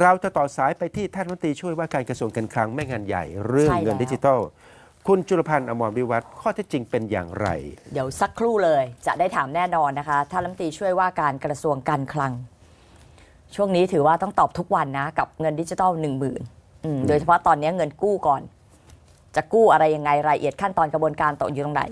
เราจะต่อสายไปที่ท่านรัฐมนตรีช่วยว่าการกระทรวงการคลังไม่งานใหญ่ เรื่องเงินดิจิทัล คุณจุลพันธ์อมรวิวัฒน์ข้อเท็จจริงเป็นอย่างไร เดี๋ยวสักครู่เลยจะได้ถามแน่นอนนะคะท่านรัฐมนตรีช่วยว่าการกระทรวงการคลัง ช่วงนี้ถือว่าต้องตอบทุกวันนะกับเงินดิจิทัลหนึ่งหมื่นโดยเฉพาะตอนนี้เงินกู้ก่อน จะกู้อะไรยังไงรายละเอียดขั้นตอนกระบวนการตกอยู่ตรงไหน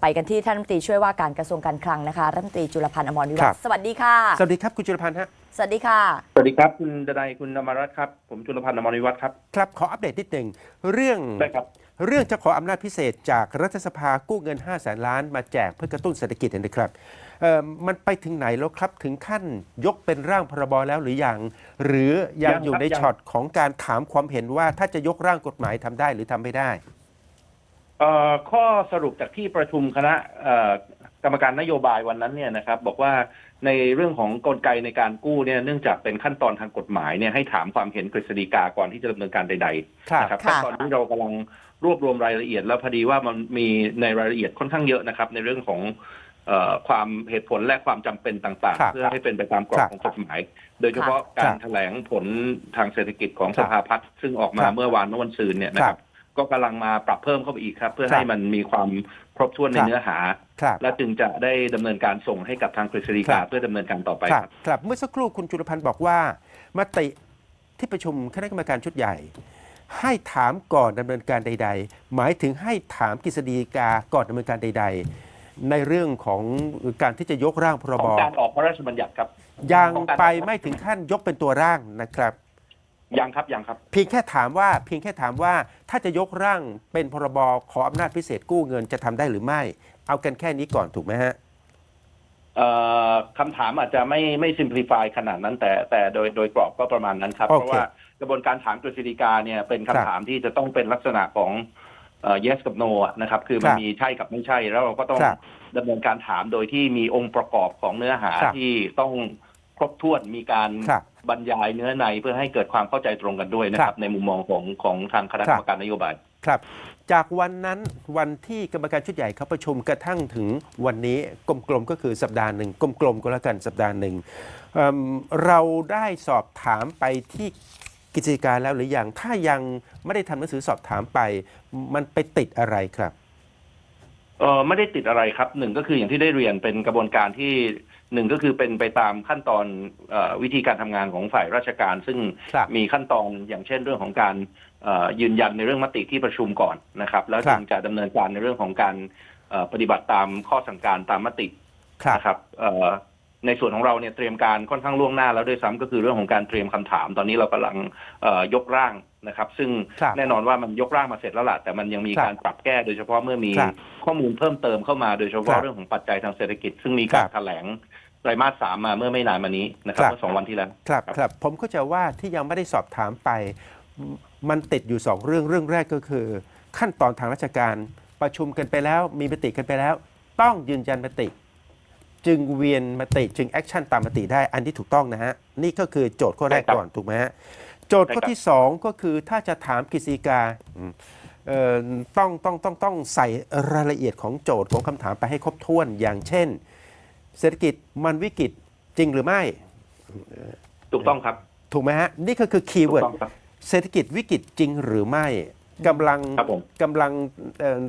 ไปกันที่ท่านรัฐมนตรีช่วยว่าการกระทรวงการคลังนะคะรัฐมนตรีจุลพันธ์อมรวิวัครัฒบน์สวัสดีค่ะ สวัสดีครับคุณจุลพันธ์ฮะสวัสดีค่ะ สวัสดีครับ คุณดนัยคุณอมรรัตน์ครับ ผมจุลพันธ์อมรวิวัฒน์ครับครับขออัปเดตนิดหนึ่งเรื่องได้ครับ เรื่องจะขออำนาจพิเศษจากรัฐสภากู้เงิน 5 0 0แสนล้านมาแจกเพื่อกระตุ้นเศรษฐกิจเนี่ยนะครับเอ่อ มันไปถึงไหนแล้วครับถึงขั้นยกเป็นร่างพรบแล้วหรือยังหรือยังยังอยู่ครับในยังช็อตของการถามความเห็นว่าถ้าจะยกร่างกฎหมายทำได้หรือทำไม่ได้เอ่อข้อสรุปจากที่ประชุมคณะเอ่อกรรมการนโยบายวันนั้นเนี่ยนะครับ บอกว่าในเรื่องของกลไกในการกู้เนี่ยเนื่องจากเป็นขั้นตอนทางกฎหมายเนี่ยให้ถามความเห็นกฤษฎีกาก่อนที่จะดำเนินการใดครับๆนะครับค่ะขั้นตอนนี้เรากำลังรวบรวมรายละเอียด แล้วพอดีว่ามันมีในรายละเอียดค่อนข้างเยอะนะครับ ในเรื่องของเอ่อ ความเหตุผลและความจำเป็นต่างครัๆบเพื่อให้เป็นไปตามกรอครับบของกฎหมาย โดยเฉพาะคการัรบแถลงผลทางเศรษฐกิจของครัสบภาพัฒน์ซึ่งออกมาครับเมื่อวานเมื่อวันซืนเนี่ยนะคครัรับบก็กำลังมาปรับเพิ่มเข้าไปอีกครับ เพื่อครับให้มันมีความครบถ้วนในครับเนื้อหาครับและจึงจะได้ดำเนินการส่งให้กับทางกฤษฎีครักาบเพื่อดำเนินการต่อไปคครัรับบครับ เมื่อสักครู่คุณจุลพันธ์บอกว่ามติที่ประชุมคณะกรรมการชุดใหญ่ ให้ถามก่อนดำเนินการใด ๆ หมายถึงให้ถามกฤษฎีกาก่อนดำเนินการใด ๆ ในเรื่องของการที่จะยกร่างพรขบองการออกพระราชบัญญัติครับยังของการไปไม่ถึงขั้นยกเป็นตัวร่างนะครับยังครับยังครับ เพียงแค่ถามว่าเพียงแค่ถามว่าถ้าจะยกร่างเป็นพรบขออำนาจพิเศษกู้เงินจะทำได้หรือไม่ เอากันแค่นี้ก่อนถูกไหมฮะเอ่อคำถามอาจจะไม่ไม่ simplify ขนาดนั้น แต่แต่โดยโดยกรอบก็ประมาณนั้นครับโอเคเพราะว่ากระบวนการถามกฤษฎีกาเนี่ยเป็นครัคำบถามที่จะต้องเป็นลักษณะของเอ่อ yes กับ no อะนะครับ คือมันครับมีใช่กับไม่ใช่ แล้วเราก็ต้องครับดำเนินการถามโดยที่มีองค์ประกอบของเนื้อหาครับที่ต้องครบถ้วนมีการครับ บรรยายเนื้อในเพื่อให้เกิดความเข้าใจตรงกันด้วยนะคครัรับบในมุมมองของของทางคณะคกรัรบรมการนโยบาย ครับ จากวันนั้นวันที่กรรมการชุดใหญ่เขาประชุมกระทั่งถึงวันนี้กลมๆก็คือสัปดาห์หนึ่งกลมๆก็แล้วกันสัปดาห์หนึ่งเอิ่มเราได้สอบถามไปที่ กิจการแล้วหรือยังถ้ายังไม่ได้ทำหนังสือสอบถามไป มันไปติดอะไรครับ เออไม่ได้ติดอะไรครับหนึ่งก็คืออย่างที่ได้เรียนเป็นกระบวนการที่หนึ่งก็คือเป็นไปตามขั้นตอนเออวิธีการทำงานของฝ่ายราชการ ซึ่งครับ มีขั้นตอนอย่างเช่นเรื่องของการเอ่อยืนยันในเรื่องมติที่ประชุมก่อนนะครับ แล้วครับจึงจะดำเนินการในเรื่องของการเอ่อปฏิบัติตามข้อสั่งการตามมติ ครับ นะครับเอ่อ ในส่วนของเราเนี่ยเตรียมการค่อนข้างล่วงหน้าแล้วด้วยซ้ำก็คือเรื่องของการเตรียมคำถาม ตอนนี้เรากำลังเอ่อยกร่างนะครับ ซึ่งครับแน่นอนว่ามันยกร่างมาเสร็จแล้วล่ะแต่มันยังมีครับการปรับแก้โดยเฉพาะเมื่อมีครับข้อมูลเพิ่มเติมเข้ามาโดยเฉครัพาะบเรื่องของปัจจัยทางเศรษฐกิจ ซึ่งมีการครับแถลงไตรมาสสามมาเมื่อไม่นานมานี้นะครับครับเมื่อสองวันที่แล้วครับครับครับ ผมเข้าใจว่าที่ยังไม่ได้สอบถามไปมมันติดอยู่สองเรื่องเรื่องแรกก็คือ ขั้นตอนทางราชการประชุมกันไปแล้ว มีมติกันไปแล้ว ต้องยืนยันมติ จึงเวียนมติจึงแอคชั่นตามมติได้อันที่ถูกต้องนะฮะ นี่ก็คือโจทย์ข้อแรกใช่ครับก่อนถูกไหมฮะ โจทย์ข้อใช่ครับที่สองก็คือถ้าจะถามกฤษฎีกาอืมเอ่อต้องต้องต้องต้องใส่รายละเอียดของโจทย์ของคำถามไปให้ครบถ้วนอย่างเช่น เศรษฐกิจมันวิกฤตจริงหรือไม่ ถูกต้องครับ ถูกไหมฮะ นี่ก็คือคีย์ถูเวิกร์ดต้องครับเศรษฐกิจวิกฤตจริงหรือไม่กำลังครับผมกำลังเอ่อ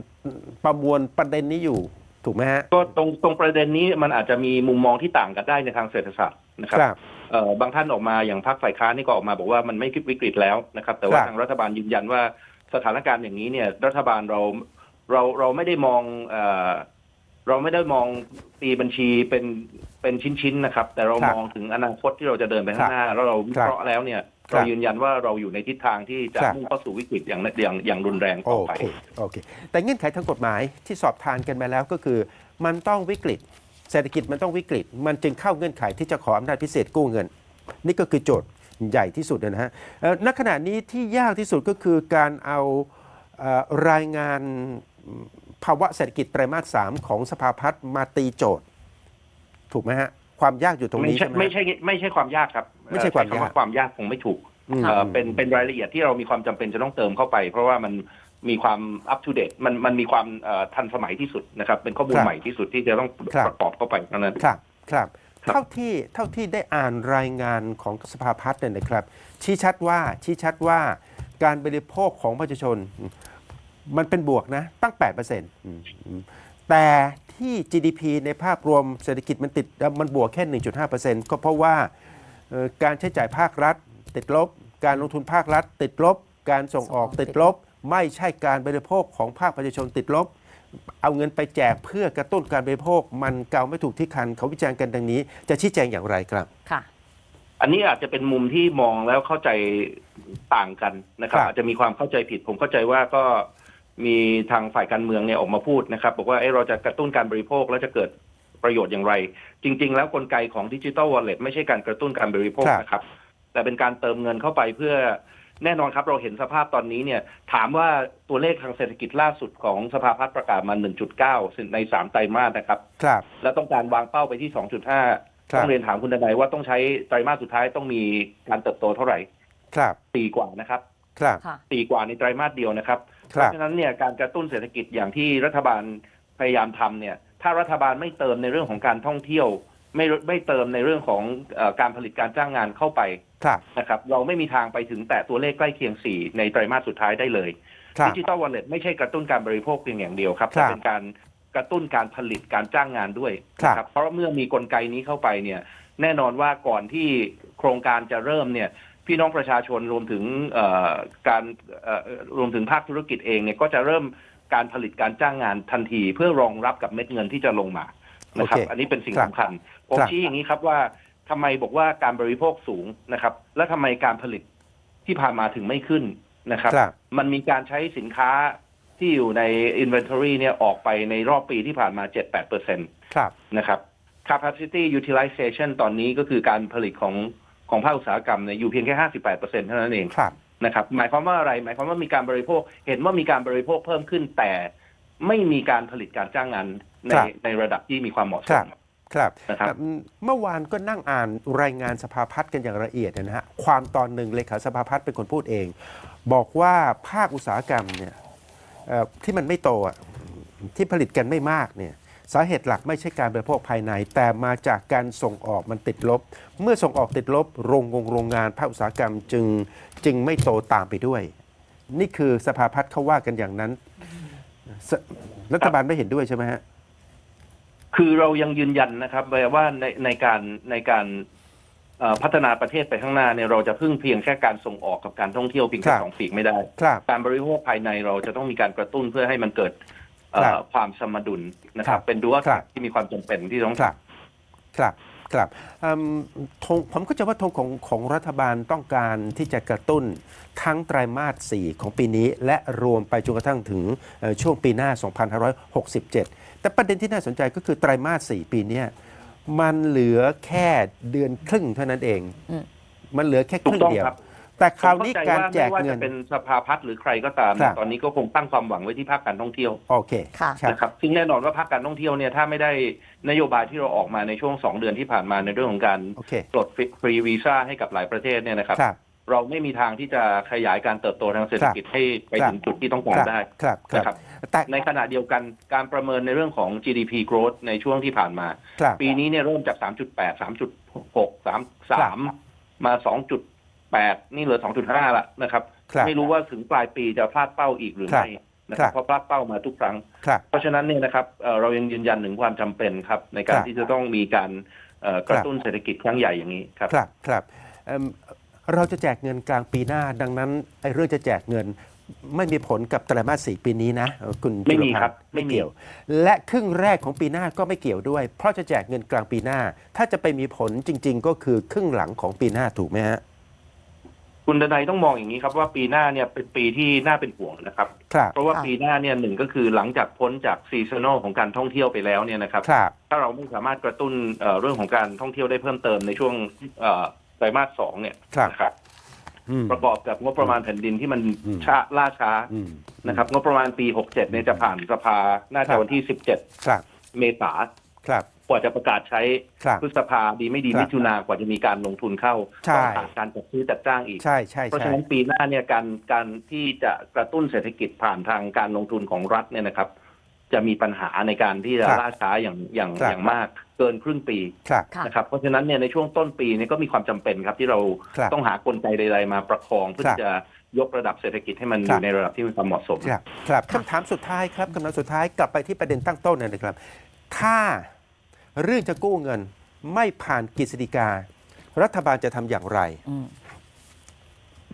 ประมวลประเด็นนี้อยู่ ถูกไหมฮะก็ตรงตรงประเด็นนี้มันอาจจะมีมุมมองที่ต่างกันได้ในทางเศรษฐศาสตร์นะครับครับเอ่อบางท่านออกมาอย่างพรรคฝ่ายค้านนี่ก็ออกมาบอกว่ามันไม่วิกฤตแล้วนะครับ แต่ว่าครับทางรัฐบาลยืนยันว่าสถานการณ์อย่างนี้เนี่ย รัฐบาลเราเราเราไม่ได้มองเอ่อเราไม่ได้มองตีบัญชีเป็นเป็นชิ้นๆนะครับ แต่เราครับมองถึงอนาคตที่เราจะเดินไปข้างหน้า แล้วเราวิเคราะห์แล้วเนี่ยครับ เรายืนยันว่าเราอยู่ในทิศทางที่จะครับมุ่งเข้าสู่วิกฤตอย่างอย่างอย่างรุนแรงโอต่อไปเคโอเคแต่เงื่อนไขทางกฎหมายที่สอบทานกันมาแล้วก็คือ มันต้องวิกฤต เศรษฐกิจมันต้องวิกฤต มันจึงเข้าเงื่อนไขที่จะขออำนาจพิเศษกู้เงิน นี่ก็คือโจทย์ใหญ่ที่สุดนะฮะเอ่อณขณะนี้ที่ยากที่สุดก็คือการเอาเอ่อรายงานภาวะเศรษฐกิจไตรมาสสามของสภาพัฒน์มาตีโจทย์ ถูกไหมฮะ ความยากอยู่ตรงไม่นี้ใช่ใช่ไหม ไม่ใช่ไม่ใช่ความยากครับไม่ใช่ความยากใช้ความยากคงไม่ถูกอืม เอ่อเป็นเป็นรายละเอียดที่เรามีความจำเป็นจะต้องเติมเข้าไป เพราะว่ามันมีความ up to date มันมันมีความเอ่อทันสมัยที่สุดนะครับ เป็นข้อมูลครับใหม่ที่สุดที่จะต้องครับ ประกอบเข้าไปเท่านั้น ครับครับ ครับ เท่าที่เท่าที่ได้อ่านรายงานของสภาพัฒน์เนี่ยนะครับ ชี้ชัดว่าชี้ชัดว่าการบริโภคของประชาชน มันเป็นบวกนะตั้ง 8%อืมอืม แต่ที่ GDP ในภาพรวมเศรษฐกิจมันติดมันบวกแค่ 1.5%ก็เพราะว่าเอ่อการใช้จ่ายภาครัฐ ติดลบ การลงทุนภาครัฐ ติดลบ การส่งออกติดลบ ไม่ใช่การบริโภคของภาคประชาชนติดลบ เอาเงินไปแจกเพื่อกระตุ้นการบริโภค มันเกาไม่ถูกที่คัน เขาวิจารณ์กันดังนี้ จะชี้แจงอย่างไรครับค่ะอันนี้อาจจะเป็นมุมที่มองแล้วเข้าใจต่างกันนะครับครับอาจจะมีความเข้าใจผิดผมเข้าใจว่าก็ มีทางฝ่ายการเมืองเนี่ยออกมาพูดนะครับ บอกว่าเอ้เราจะกระตุ้นการบริโภคแล้วจะเกิดประโยชน์อย่างไร จริง ๆ แล้วกลไกของดิจิ t a ลวอลเล็ตไม่ใช่การกระตุ้นการบริโภคครับนะครับ แต่เป็นการเติมเงินเข้าไปเพื่อแน่นอนครับเราเห็นสภาพตอนนี้เนี่ย ถามว่าตัวเลขทางเศรษฐกิจล่าสุดของสภาพัฒน์ประกาศมา 1.9 ใน 3 ไตรมาสนะครับ ครับ แล้วต้องการวางเป้าไปที่ 2.5ครับต้องเรียนถามคุณดนายว่าต้องใช้ไตรมาสสุดท้ายต้องมีการเติบโตเท่าไหร่ ครับตีกว่านะครับ ครับค่ะตีกว่าในไตรมาสเดียวนะครับค เพรับราะฉะนั้นเนี่ยการกระตุ้นเศรษฐกิจอย่างที่รัฐบาลพยายามทำเนี่ย ถ้ารัฐบาลไม่เติมในเรื่องของการท่องเที่ยว ไม่ไม่เติมในเรื่องของเออการผลิตการจ้างงานเข้าไปครับนะครับ เราไม่มีทางไปถึงแต่ตัวเลขใกล้เคียง4ในไตรมาสสุดท้ายได้เลยครับดิจิ t a ลวอลเล็ตไม่ใช่กระตุ้นการบริโภคเพียงอย่างเดียวครับครัแต่บเป็นการกระตุ้นการผลิตการจ้างงานด้วยครับนะเพราะเมื่อมีกลไกนี้เข้าไปเนี่ย แน่นอนว่าก่อนที่โครงการจะเริ่มเนี่ย พี่น้องประชาชนรวมถึงเอ่อการเอ่อรวมถึงภาคธุรกิจเองเนี่ยก็จะเริ่มการผลิตการจ้างงานทันที เพื่อรองรับกับเม็ดเงินที่จะลงมานะครับโอเคอันนี้เป็นสิ่งครับสำคัญผมครับชี้อย่างนี้ครับว่าทำไมบอกว่าการบริโภคสูงนะครับ และทำไมการผลิตที่ผ่านมาถึงไม่ขึ้นนะครับครับ มันมีการใช้สินค้าที่อยู่ใน inventory เนี่ยออกไปในรอบปีที่ผ่านมา7-8เปอร์เซ็นตครับนะครับ capacity utilization ตอนนี้ก็คือการผลิตของ ของภาคอุตสาหกรรมเนี่ยอยู่เพียงแค่58เปอร์เซ็นต์เท่านั้นเองครับนะครับหมายความว่าอะไรหมายความว่ามีการบริโภคเห็นว่ามีการบริโภคเพิ่มขึ้นแต่ไม่มีการผลิตการจ้างงานในครับในระดับที่มีความเหมาะสครับมครับนะครับอืมเมื่อวานก็นั่งอ่านรายงานสภาพัฒน์กันอย่างละเอียดนะฮะความตอนหนึ่งเลขาสภาพัฒน์เป็นคนพูดเอง บอกว่าภาคอุตสาหกรรมเนี่ยเอ่อที่มันไม่โตอะที่ผลิตกันไม่มากเนี่ย สาเหตุหลักไม่ใช่การบริโภคภายใน แต่มาจากการส่งออกมันติดลบ เมื่อส่งออกติดลบ โรงงงโรงงานภาคอุตสาหกรรมจึงจึงไม่โตตามไปด้วย นี่คือสภาพัฒน์เขาว่ากันอย่างนั้นสรัฐบาลไม่เห็นด้วยใช่ไหมฮะคือเรายังยืนยันนะครับว่าในในการในการเอ่อพัฒนาประเทศไปข้างหน้าเนี่ยเราจะพึ่งเพียงแค่การส่งออกกับการท่องเที่ยวเพียงคแค่รับสองปีกไม่ได้ครับการบริโภคภายในเราจะต้องมีการกระตุ้นเพื่อให้มันเกิดเอ่อ ครับความสมดุลนะคครัรับบเป็นดูว่าครับ ที่มีความจำเป็นที่ต้อง ครับครับครับอืมธงผมก็จะว่าธงของของรัฐบาลต้องการที่จะกระตุ้นทั้งไตรมาส 4 ของปีนี้ และรวมไปจนกระทั่งถึงเอ่อช่วงปีหน้า 2567 แต่ประเด็นที่น่าสนใจก็คือไตรมาส 4 ปีเนี้ยมันเหลือแค่เดือนครึ่งเท่านั้นเอง อืม มันเหลือแค่คถูกรึ่งต้องเดียว ครับ แต่คราวผมนี้เข้ใจการว่าแจกไม่ว่าเงิจะนเป็นสภาพัฒน์หรือใครก็ตาม ครับตอนนี้ก็คงตั้งความหวังไว้ที่ภาคการท่องเที่ยวโอเคค่ะ ครับ นะครับซึ่งแน่นอนว่าภาคการท่องเที่ยวเนี่ยถ้าไม่ได้นโยบายที่เราออกมาในช่วงสองเดือนที่ผ่านมาในเรื่องของการโอเคปลดฟรีวีซ่าให้กับหลายประเทศเนี่ยนะครับ ครับ เราไม่มีทางที่จะขยายการเติบโตทางเศรษฐกิจให้ไปครับถึงจุดที่ต้องการครับได้ ครับคนะครัรับ บแต่ในขณะเดียวกันการประเมินในเรื่องของ GDP growth ในช่วงที่ผ่านมา ครับ ปีนี้เนี่ยเริ่มจาก 3.8 3.6 3มา 2.8นี่เหลือ 2.5 ละนะครับ ครับไม่รู้ว่าถึงปลายปีจะพลาดเป้าอีกหรือไม่นะคครัรับบเพราะพลาดเป้ามาทุกครั้ง ครับเพราะฉะนั้นเนี่ยนะครับเอ่อเรายังยืนยันถึงความจำเป็นครับ ในการครับที่จะต้องมีการเอ่อกระตุ้นเศรษฐกิจครั้งใหญ่อย่างนี้ครับ ครับครับเอิ่มเราจะแจกเงินกลางปีหน้า ดังนั้นไอ้เรื่องจะแจกเงินไม่มีผลกับไตรมาสสี่ปีนี้นะเอ่อคุณไม่มีจุลพันธ์ครับไม่ไม่มี เกี่ยว และครึ่งแรกของปีหน้าก็ไม่เกี่ยวด้วย เพราะจะแจกเงินกลางปีหน้า ถ้าจะไปมีผลจริง ๆ ก็คือครึ่งหลังของปีหน้าถูกไหมฮะ คุณดนัยต้องมองอย่างนี้ครับว่าปีหน้าเนี่ยเป็นปีที่น่าเป็นห่วงนะครับ ครับ เพราะว่าค่ะปีหน้าเนี่ยหนึ่งก็คือหลังจากพ้นจากซีซันอลของการท่องเที่ยวไปแล้วเนี่ยนะครับ ครับ ถ้าเราไม่สามารถกระตุ้นเอ่อเรื่องของการท่องเที่ยวได้เพิ่มเติมในช่วงเอ่อไตรมาสสองเนี่ยครับ นะครับ อืม ประกอบกับงบประมาณแผ่นดินที่มันอืม ช้าล่าช้าอืม นะครับงบประมาณปี 67เนี่ยจะผ่านสภาน่าครัจะบ วันที่ ครับ 17 เมษาครับ กว่าจะประกาศใช้ครับพฤษภาดีไม่ดีครับมิถุนากว่าจะมีการลงทุนเข้าใช่ ต้องผ่านการจัดซื้อจัดจ้างอีก ใช่ใช่เพราะใช่ ฉะนั้นปีหน้าเนี่ยการการที่จะกระตุ้นเศรษฐกิจผ่านทางการลงทุนของรัฐเนี่ยนะครับ จะมีปัญหาในการที่จะครับล่าช้าอย่างอย่างครับ อย่างมากเกินครึ่งปีครับ ค่ะนะครับเพราะฉะนั้นเนี่ยในช่วงต้นปีนี้ก็มีความจำเป็นครับที่เราครับต้องหากลไกใดๆมาประคองเพื่อครับที่จะยกระดับเศรษฐกิจให้มันอครับ ยู่ในระดับที่มีความเหมาะสม ครับครับคำถามสุดท้ายครับคำถามสุดท้ายกลับไปที่ประเด็นตั้งต้นนะครับ ถ้า เรื่องจะกู้เงินไม่ผ่านกฤษฎีกา รัฐบาลจะทำอย่างไร อืม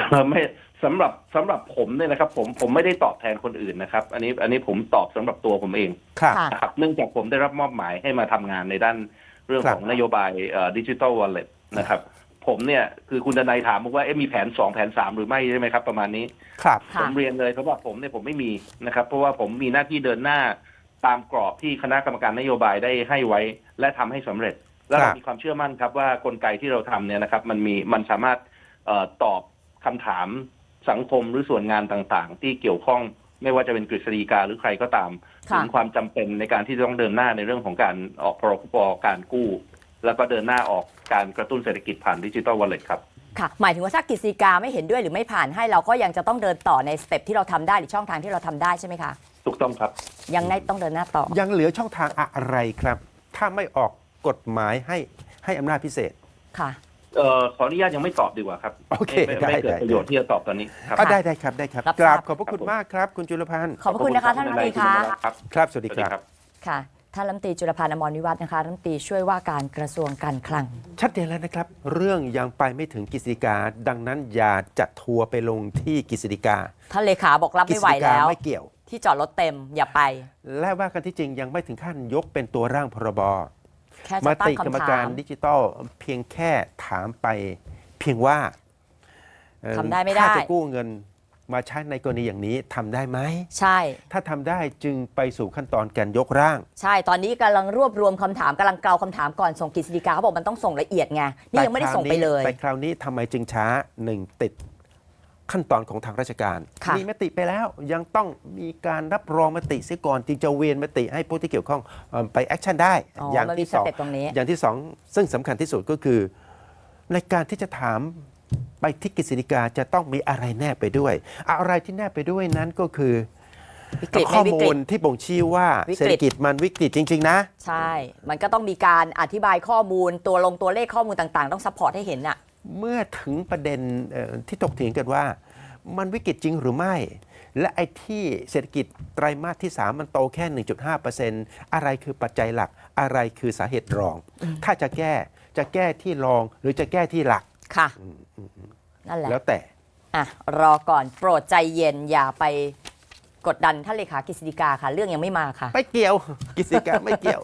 เออไม่สำหรับสำหรับผมเนี่ยนะครับ ผมผมไม่ได้ตอบแทนคนอื่นนะครับ อันนี้อันนี้ผมตอบสำหรับตัวผมเองครับ ค่ะ นะครับ เนื่องจากผมได้รับมอบหมายให้มาทำงานในด้านเรื่องครับ ของนโยบายดิจิทัลวอลเล็ตนะครับ ผมเนี่ยคือคุณดนายถามบอกว่าเอ๊ะมีแผนสองแผนสามหรือไม่ใช่ไหมครับ ประมาณนี้ ครับ ผค่ะ มเรียนเลยครับว่าผมเนี่ยผมไม่มีนะครับ เพราะว่าผมมีหน้าที่เดินหน้า ตามกรอบที่คณะกรรมการนโยบายได้ให้ไว้ และทำให้สำเร็จ และครัเราบมีความเชื่อมั่นครับว่ากลไกที่เราทำเนี่ยนะครับ มันมีมันสามารถเออตอบคำถามสังคมหรือส่วนงานต่างๆ ที่เกี่ยวข้องไม่ว่าจะเป็นกฤษฎีกาหรือใครก็ตามค่ะถึงความจำเป็นในการที่จะต้องเดินหน้าในเรื่องของการออกพรบการกู้ แล้วก็เดินหน้าออกการกระตุ้นเศรษฐกิจผ่านดิจิทัลวอลเล็ตครับค่ะหมายถึงว่าถ้ากฤษฎีกาไม่เห็นด้วยหรือไม่ผ่านให้เราก็ยังจะต้องเดินต่อในสเต็ปที่เราทำได้หรือช่องทางที่เราทำได้ใช่ไหมคะ ถูกต้องครับ ยังได้ต้องเดินหน้าต่อ ยังเหลือช่องทางอะไรครับ ถ้าไม่ออกกฎหมายให้ให้อำนาจพิเศษ ค่ะ เอ่อขออนุญาตยังไม่ตอบดีกว่าครับโอเคไม่ได้ไม่เกิดได้ ประโยชน์ที่จะตอบตอนนี้ครับ อะได้ได้ครับได้ครับรับกราบทราบขอบพระคุณมากครับ คุณจุลพันธ์ขอบพระคุณนะคะท่านรัฐมนตรีคะครับ ครับสวัสสดีวัสคดีรับครับ ค่ะท่านรัฐมนตรีจุลพันธ์อมรวิวัฒน์นะคะรัฐมนตรีช่วยว่าการกระทรวงการคลัง ชัดเจนแล้วนะครับ เรื่องยังไปไม่ถึงกฤษฎีกา ดังนั้นอย่าจัดทัวร์ไปลงที่กฤษฎีกาท่านเลขาบอกรับกฤไม่ษไหวฎีกาแล้ว ไม่เกี่ยว ที่จอดรถเต็มอย่าไป และว่ากันที่จริงยังไม่ถึงขั้นยกเป็นตัวร่างพรบแค่มจะตั้ติงกรรมคำกาถารมดิจิทัลเพียงแค่ถามไปเพียงว่าเอ่อทำได้ไม่ได้ถ้าจะกู้เงินมาใช้ในกรณีอย่างนี้ทำได้ไหมใช่ ถ้าทำได้จึงไปสู่ขั้นตอนการยกร่าง ใช่ตอนนี้กำลังรวบรวมคำถามกำลังเกลาคำถามก่อนส่งกฤษฎีกาเขาบอกมันต้องส่งละเอียดไงนี่ยังไม่ได้ส่งไปเลยแต่คราวนี้ทำไมจึงช้าหนึ่งติด ขั้นตอนของทางราชการ ค่ะมีมติไปแล้วยังต้องมีการรับรองมติเสียก่อนจึงจะเวียนมติให้ผู้ที่เกี่ยวข้องเอ่อไปแอคชั่นได้อ๋ออย่างมันมีที่สสองเต็ปตรงนี้ อย่างที่สองซึ่งสำคัญที่สุดก็คือ ในการที่จะถามไปที่กฤษฎีกาจะต้องมีอะไรแนบไปด้วย อะไรที่แนบไปด้วยนั้นก็คือวิกฤตข้อไม่วิมูกฤลต ที่บ่งชี้ว่าวิกฤต เศรษฐกิจมันวิกฤตจริง ๆ นะ ใช่ มันก็ต้องมีการอธิบายข้อมูลตัวลงตัวเลขข้อมูลต่างๆ ต้องซัพพอร์ตให้เห็นอะ เมื่อถึงประเด็นเอ่อที่ตกเถียงกันว่า มันวิกฤตจริงหรือไม่ และไอ้ที่เศรษฐกิจไตรมาสที่ 3 มันโตแค่ 1.5%อะไรคือปัจจัยหลักอะไรคือสาเหตุรอง ถ้าจะแก้จะแก้ที่รองหรือจะแก้ที่หลักค่ะนั่นแหละแล้วแต่อะรอก่อนโปรดใจเย็นอย่าไปกดดันท่านเลขากฤษฎีกาค่ะ เรื่องยังไม่มาค่ะ ไม่เกี่ยวกิจการไม่เกี่ยว